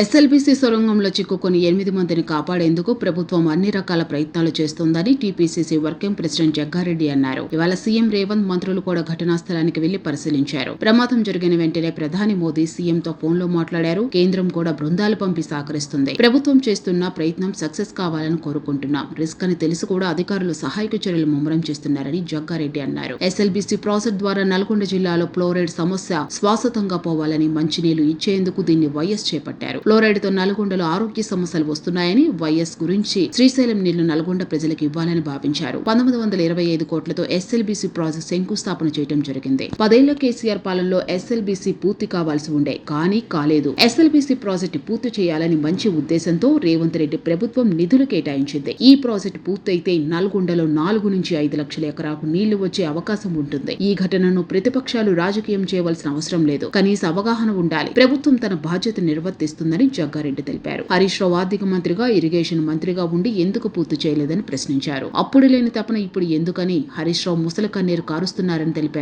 SLBC సొరంగంలో చిక్కుకుని ఎనిమిది మందిని కాపాడేందుకు ప్రభుత్వం అన్ని రకాల ప్రయత్నాలు చేస్తోందని టీపీసీసీ వర్కింగ్ ప్రెసిడెంట్ జగ్గారెడ్డి అన్నారు. ఇవాళ సీఎం రేవంత్ మంత్రులు కూడా ఘటనా స్థలానికి వెళ్ళి పరిశీలించారు. ప్రమాదం జరిగిన వెంటనే ప్రధాని మోదీ సీఎంతో ఫోన్లో మాట్లాడారు. కేంద్రం కూడా బృందాలు పంపి సహకరిస్తుంది. ప్రభుత్వం చేస్తున్న ప్రయత్నం సక్సెస్ కావాలని కోరుకుంటున్నాం. రిస్క్ అని తెలిసి కూడా అధికారులు సహాయక చర్యలు ముమ్మరం చేస్తున్నారని జగ్గారెడ్డి అన్నారు. ఎస్ఎల్బీసీ ప్రాసెస్ ద్వారా నల్గొండ జిల్లాలో ఫ్లోరైడ్ సమస్య శ్వాసతంగా పోవాలని మంచినీళ్ళు ఇచ్చేందుకు దీన్ని వైఎస్ చేపట్టారు. ఫ్లోరైడ్తో నల్గొండలో ఆరోగ్య సమస్యలు వస్తున్నాయని వైఎస్ గురించి శ్రీశైలం నీళ్ళు నల్గొండ ప్రజలకు ఇవ్వాలని భావించారు. పంతొమ్మిది వందల ఇరవై ఐదు కోట్లతో ఎస్ఎల్బీసీ ప్రాజెక్ట్ శంకుస్థాపన చేయడం జరిగింది. పదేళ్ళ కేసీఆర్ పాలనలో ఎస్ఎల్బీసీ పూర్తి కావాల్సి ఉండే కానీ కాలేదు. ఎస్ఎల్బీసీ ప్రాజెక్టు పూర్తి చేయాలని మంచి ఉద్దేశంతో రేవంత్ రెడ్డి ప్రభుత్వం నిధులు కేటాయించింది. ఈ ప్రాజెక్టు పూర్తయితే నల్గొండలో నాలుగు నుంచి ఐదు లక్షల ఎకరాకు నీళ్ళు వచ్చే అవకాశం ఉంటుంది. ఈ ఘటనను ప్రతిపక్షాలు రాజకీయం చేయవలసిన అవసరం లేదు. కనీస అవగాహన ఉండాలి. ప్రభుత్వం తన బాధ్యత నిర్వర్తిస్తుందని జగ్గారెడ్డి తెలిపారు. హరీష్ రావు ఆర్థిక మంత్రిగా ఇరిగేషన్ మంత్రిగా ఉండి ఎందుకు పూర్తి చేయలేదని ప్రశ్నించారు. అప్పుడు లేని తపన ఇప్పుడు ఎందుకని హరీష్ రావు ముసలి కన్నీరు కారుస్తున్నారని తెలిపారు.